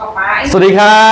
ออกไป สวัสดีครั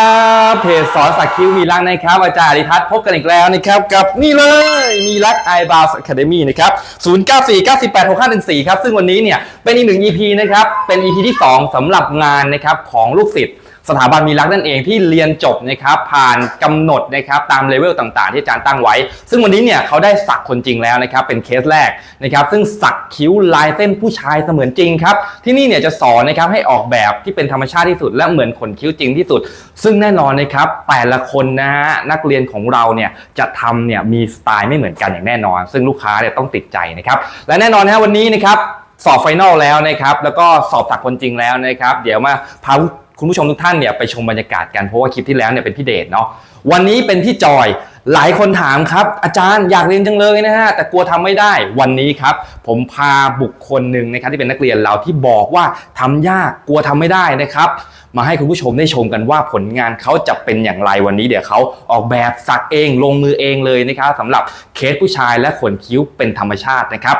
บเพจสอนสักคิ้วมีรักนะครับอาจารย์อธิทัศน์พบกันอีกแล้วนะครับกับนี่เลยมีรัก i b o u s Academy นะครับ0 9 4 9 8 6 5 1 4ครับซึ่งวันนี้เนี่ยเป็นอีกหนึ่ง EP นะครับเป็น EP ที่ 2สำหรับงานนะครับของลูกศิษย์สถาบันมีรักนั่นเองที่เรียนจบนะครับผ่านกำหนดนะครับตามเลเวลต่างๆ ที่อาจารย์ตั้งไว้ ซึ่งวันนี้เนี่ยเขาได้สักคนจริงแล้วนะครับเป็นเคสแรกนะครับซึ่งสักคิ้วลายเส้นผู้ชายเสมือนจริงครับที่นี่เนี่ยจะสอนนะครับให้ออกแบบที่เป็นธรรมชาติที่สุดและเหมือนขนคิ้วจริงที่สุด ซึ่งแน่นอนนะครับแต่ละคนนะฮะนักเรียนของเราเนี่ยจะทำเนี่ยมีสไตล์ไม่เหมือนกันอย่างแน่นอน ซึ่งลูกค้าเนี่ยต้องติดใจนะครับและแน่นอนนะฮะวันนี้นะครับสอบไฟนอลแล้วนะครับ แล้วก็สอบตักคนจริงแล้วนะครับ เดี๋ยวมาพาคุณผู้ชมทุกท่านเนี่ยไปชมบรรยากาศกันเพราะว่าคลิปที่แล้วเนี่ยเป็นพี่เดชเนาะวันนี้เป็นพี่จอย หลายคนถามครับ อาจารย์อยากเรียนจังเลยนะฮะแต่กลัวทำไม่ได้วันนี้ครับ ผมพาบุคคลหนึ่งนะครับที่เป็นนักเรียนเราที่บอกว่าทำยากกลัวทำไม่ได้นะครับ มาให้คุณผู้ชมได้ชมกันว่าผลงานเขาจะเป็นอย่างไรวันนี้เดี๋ยวเขาออกแบบสักเองลงมือเองเลยนะครับสำหรับเคสผู้ชายและขนคิ้วเป็นธรรมชาตินะครับ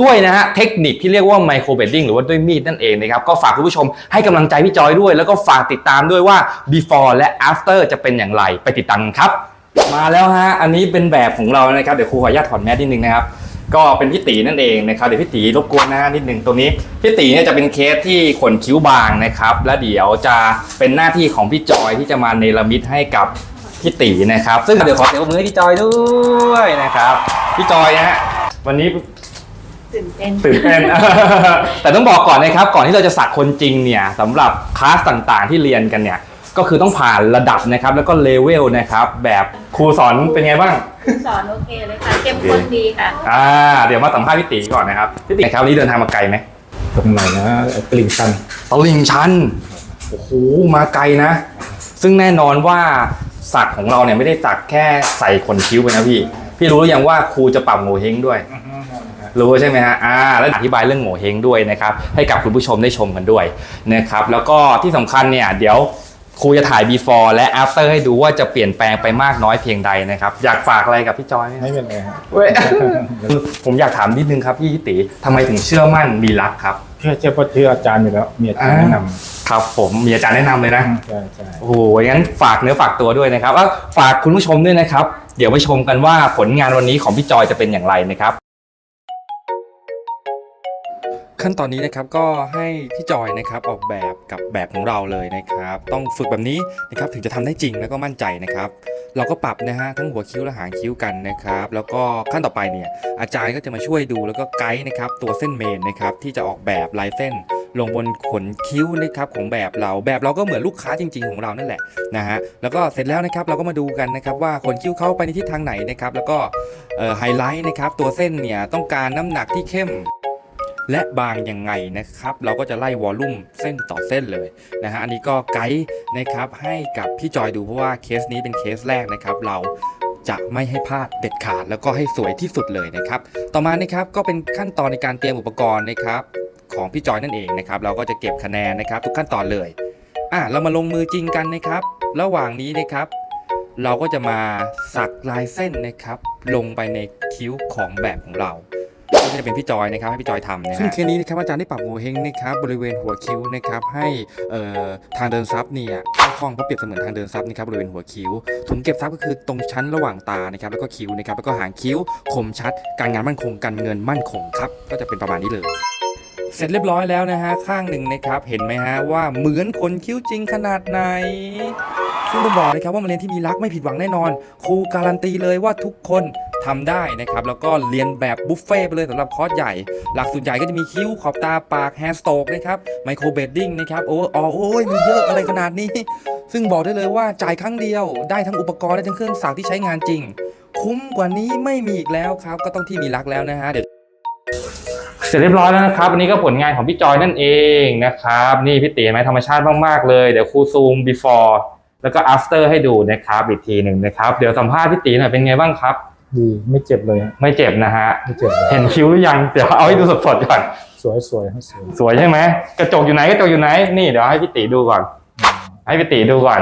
ด้วยนะฮะเทคนิคที่เรียกว่าไมโครเบดดิ้งหรือว่าด้วยมีดนั่นเองนะครับก็ฝากคุณผู้ชมให้กำลังใจพี่จอยด้วย แล้วก็ฝากติดตามด้วยว่า before และ after จะเป็นอย่างไรไปติดตามครับ มาแล้วฮะ อันนี้เป็นแบบของเรานะครับ เดี๋ยวครูขออนุญาตถอดแมสนิดนึงนะครับ ก็เป็นพี่ตีนั่นเองนะครับ เดี๋ยวพี่ตีรบกวนนะฮะนิดหนึ่งตรงนี้ พี่ตีเนี่ยจะเป็นเคสที่ขนคิ้วบางนะครับ และเดี๋ยวจะเป็นหน้าที่ของพี่จอยที่จะมาเนรมิตให้กับพี่ตีนะครับ ซึ่งเดี๋ยวขอเสียงปรบมือให้พี่จอยด้วยนะครับ พี่จอยนะฮะ วันนี้ตื่นเต้นตื่นเต้น แต่ต้องบอกก่อนนะครับ ก่อนที่เราจะสักคนจริงเนี่ยสำหรับคลาสต่างๆที่เรียนกันเนี่ย ก็คือต้องผ่านระดับนะครับ แล้วก็เลเวลนะครับ แบบครูสอนเป็นไงบ้าง สอนโอเคเลยค่ะเข้มข้นดีค่ะอ่าเดี๋ยวมาสัมภาษณ์พี่ตีก่อนนะครับพี่ตีครับวันนี้เดินทางมาไกลไหมตรงไหนนะกลิ่งชันตลิ่งชันโอ้โหมาไกลนะ ซึ่งแน่นอนว่าสักของเราเนี่ยไม่ได้สักแค่ใส่ขนคิ้วไปนะพี่ พี่รู้หรือยังว่าครูจะปรับโงเฮงด้วย รู้ใช่ไหมฮะอ่าแล้วอธิบายเรื่องโง่เฮงด้วยนะครับ ให้กับคุณผู้ชมได้ชมกันด้วยนะครับ แล้วก็ที่สำคัญเนี่ยเดี๋ยว ครูจะถ่าย before และ after ให้ดูว่าจะเปลี่ยนแปลงไปมากน้อยเพียงใดนะครับ อยากฝากอะไรกับพี่จอยไหมครับไม่เป็นไรฮะเว้ย ผมอยากถามนิดนึงครับพี่ติทำไมถึงเชื่อมั่นมีรักครับ เชื่อเชื่อเพราะเชื่ออาจารย์อยู่แล้วมีอาจารย์แนะนครับ ผมมีอาจารย์แนะนำเลยนะำใช่ใช่ โอ้โหงั้นฝากเนื้อฝากตัวด้วยนะครับว่าฝากคุณผู้ชมด้วยนะครับ เดี๋ยวไปชมกันว่าผลงานวันนี้ของพี่จอยจะเป็นอย่างไรนะครับ ขั้นตอนนี้นะครับก็ให้พี่จอยนะครับออกแบบกับแบบของเราเลยนะครับ ต้องฝึกแบบนี้นะครับถึงจะทำได้จริงแล้วก็มั่นใจนะครับ เราก็ปรับนะฮะทั้งหัวคิ้วและหางคิ้วกันนะครับ แล้วก็ขั้นต่อไปเนี่ยอาจารย์ก็จะมาช่วยดูแล้วก็ไกด์นะครับตัวเส้นเมนนะครับที่จะออกแบบลายเส้นลงบนขนคิ้วนะครับของแบบเราแบบเราก็เหมือนลูกค้าจริง ๆ ของเรานั่นแหละนะฮะแล้วก็เสร็จแล้วนะครับเราก็มาดูกันนะครับว่าขนคิ้วเขาไปในทิศทางไหนนะครับแล้วก็ไฮไลท์นะครับตัวเส้นเนี่ยต้องการน้ำหนักที่เข้ม และบางยังไงนะครับ เราก็จะไล่วอลลุ่มเส้นต่อเส้นเลยนะฮะอันนี้ก็ไกด์นะครับให้กับพี่จอยดูเพราะว่าเคสนี้เป็นเคสแรกนะครับ เราจะไม่ให้พลาดเด็ดขาดแล้วก็ให้สวยที่สุดเลยนะครับ ต่อมานะครับก็เป็นขั้นตอนในการเตรียมอุปกรณ์นะครับของพี่จอยนั่นเองนะครับ เราก็จะเก็บคะแนนนะครับ ทุกขั้นตอนเลยอะเรามาลงมือจริงกันนะครับ ระหว่างนี้นะครับ เราก็จะมาสักลายเส้นนะครับ ลงไปในคิ้วของแบบของเรา ก็จะเป็นพี่จอยนะครับให้พี่จอยทำนะฮะซึ่งเคสนี้นะครับอาจารย์ได้ปรับโงเฮงนะครับบริเวณหัวคิ้วนะครับให้เอ่อทางเดินซับเนี่ยคล่องเพราะเปรียบเสมือนทางเดินซับนะครับบริเวณหัวคิ้ว ถุงเก็บซับก็คือตรงชั้นระหว่างตานะครับแล้วก็คิ้วนะครับแล้วก็หางคิ้วคมชัด การงานมั่นคงการเงินมั่นคงครับก็จะเป็นประมาณนี้เลยเสร็จเรียบร้อยแล้วนะฮะ ข้างหนึ่งนะครับ เห็นไหมฮะ ว่าเหมือนขนคิ้วจริงขนาดไหน ซึ่งต้องบอกนะครับว่ามาเรียนที่มีรักไม่ผิดหวังแน่นอน ครูการันตีเลยว่าทุกคนทำได้นะครับ แล้วก็เรียนแบบบุฟเฟ่ไปเลยสำหรับคอร์สใหญ่ หลักสูตรใหญ่ก็จะมีคิ้วขอบตาปากแฮร์สโตกนะครับไมโครเบดดิ้งนะครับโอ้อโอ้ยมีเยอะอะไรขนาดนี้ ซึ่งบอกได้เลยว่าจ่ายครั้งเดียว ได้ทั้งอุปกรณ์ได้ทั้งเครื่องสักที่ใช้งานจริง คุ้มกว่านี้ไม่มีอีกแล้วครับ ก็ต้องที่มีรักแล้วนะฮะเดี๋ยวเสร็จเรียบร้อยแล้วนะครับวันนี้ก็ผลงานของพี่จอยนั่นเองนะครับ นี่พี่เห็นไหมธรรมชาติมากๆเลยเดี๋ยวครูซูม before แล้วก็ after ให้ดูนะครับอีกทีหนึ่งนะครับ เดี๋ยวสัมภาษณ์พี่ตีหน่อยเป็นไงบ้างครับ ดีไม่เจ็บเลยฮะไม่เจ็บนะฮะ ไม่เจ็บเลยเห็นคิ้วหรือยัง เดี๋ยวเอาให้ดูสดๆก่อน สวยสวยให้สวยสวยใช่ไหมกระจกอยู่ไหนกระจกอยู่ไหน นี่เดี๋ยวให้พี่ตีดูก่อน ให้พี่ตีดูก่อน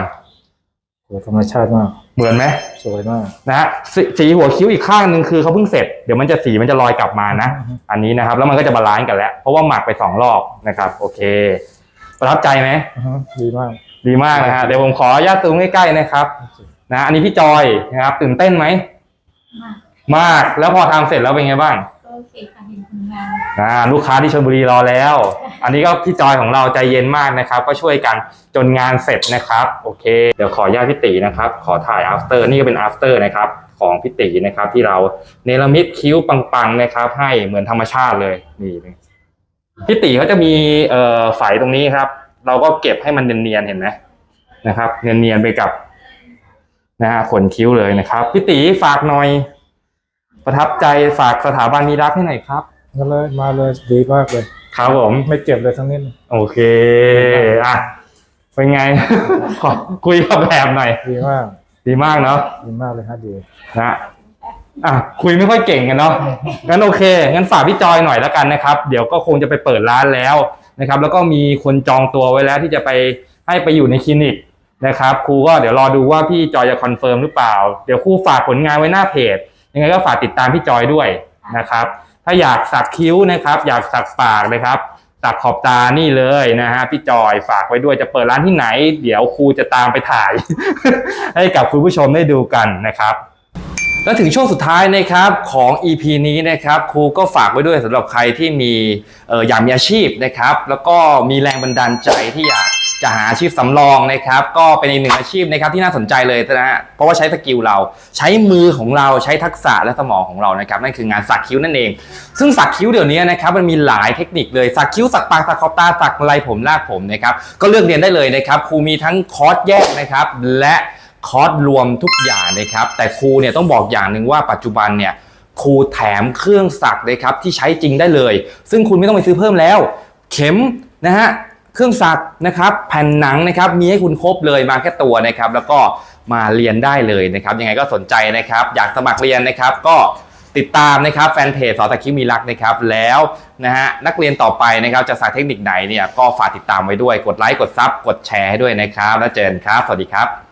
สวยธรรมชาติมาก เหมือนไหมสวยมากนะฮะสสีหัวคิ้วอีกข้างหนึ่งคือเขาเพิ่งเสร็จ เดี๋ยวมันจะสีมันจะลอยกลับมานะ อันนี้นะครับ แล้วมันก็จะบาลานซ์กันแล้ว เพราะว่าหมักไปสองรอบนะครับ โอเค ประทับใจไหมอือฮึดีมากดีมากนะฮะเดี๋ยวผมขออนุญาตซูมใกล้ๆนะครับนะอันนี้พี่จอยนะครับ ตื่นเต้นไหมมากมากแล้วพอทำเสร็จแล้วเป็นไงบ้างก็โอเคค่ะเห็นผลงานอ่าลูกค้าที่ชลบุรีรอแล้ว อันนี้ก็พี่จอยของเราใจเย็นมากนะครับ ก็ช่วยกันจนงานเสร็จนะครับ โอเค เดี๋ยวขออนุญาตพี่ตีนะครับ ขอถ่าย after นี่ก็เป็น after นะครับของพี่ตีนะครับ ที่เราเนรมิตคิ้วปังๆนะครับ ให้เหมือนธรรมชาติเลยนี่เลยพี่ตีเขาจะมีเอ่อไฝตรงนี้ครับ เราก็เก็บให้มันเนียนๆเห็นไหมนะครับ เนียนๆไปกับนะฮะขนคิ้วเลยนะครับพี่ตีฝากหน่อย ประทับใจฝากสถาบันมีรักให้หน่อยครับงั้นเลยมาเลยดีมากเลยครับผมไม่เจ็บเลยทั้งนิดโอเคอะเป็นไง ขอคุยกับแบบหน่อยดีมาก ดีมากเนาะดีมากเลยฮะดีนะ อะคุยไม่ค่อยเก่งกันเนาะงั้นโอเคงั้นฝากพี่จอยหน่อยแล้วกันนะครับ เดี๋ยวก็คงจะไปเปิดร้านแล้วนะครับ แล้วก็มีคนจองตัวไว้แล้วที่จะไปให้ไปอยู่ในคลินิกนะครับครูก็เดี๋ยวรอดูว่าพี่จอยจะคอนเฟิร์มหรือเปล่า เดี๋ยวครูฝากผลงานไว้หน้าเพจ ยังไงก็ฝากติดตามพี่จอยด้วยนะครับ ถ้าอยากสักคิ้วนะครับ อยากสักปากนะครับสักขอบตานี่เลยนะฮะพี่จอยฝากไว้ด้วยจะเปิดร้านที่ไหน เดี๋ยวครูจะตามไปถ่าย ให้กับคุณผู้ชมได้ดูกันนะครับ และถึงช่วงสุดท้ายนะครับของ EP นี้นะครับครูก็ฝากไว้ด้วยสำหรับใครที่มีอออยากมีอาชีพนะครับ แล้วก็มีแรงบันดาลใจที่อยากจะหาอาชีพสำรองนะครับ ก็เป็นอีกหนึ่งอาชีพนะครับที่น่าสนใจเลยนะฮะเพราะว่าใช้สกิลเราใช้มือของเราใช้ทักษะและสมองของเรานะครับนั่นคืองานสักคิ้วนั่นเอง ซึ่งสักคิ้วเดี๋ยวนี้นะครับมันมีหลายเทคนิคเลยสักคิ้วสักปากสักขอบตาสักลายผมลากผมนะครับก็เลือกเรียนได้เลยนะครับครูมีทั้งคอร์สแยกนะครับและ คอร์สรวมทุกอย่างนะครับ แต่ครูเนี่ยต้องบอกอย่างหนึ่งว่าปัจจุบันเนี่ยครูแถมเครื่องสักเลยครับที่ใช้จริงได้เลย ซึ่งคุณไม่ต้องไปซื้อเพิ่มแล้ว เข็มนะฮะเครื่องสักนะครับ แผ่นหนังนะครับมีให้คุณครบเลยมาแค่ตัวนะครับ แล้วก็มาเรียนได้เลยนะครับ ยังไงก็สนใจนะครับ อยากสมัครเรียนนะครับ ก็ติดตามนะครับแฟนเพจสอตะคิมีรักนะครับ แล้วนะฮะนักเรียนต่อไปนะครับจะสายเทคนิคไหนเนี่ยก็ฝากติดตามไว้ด้วยกดไลค์กดซับกดแชร์ให้ด้วยนะครับ แล้วเจอกันครับ สวัสดีครับ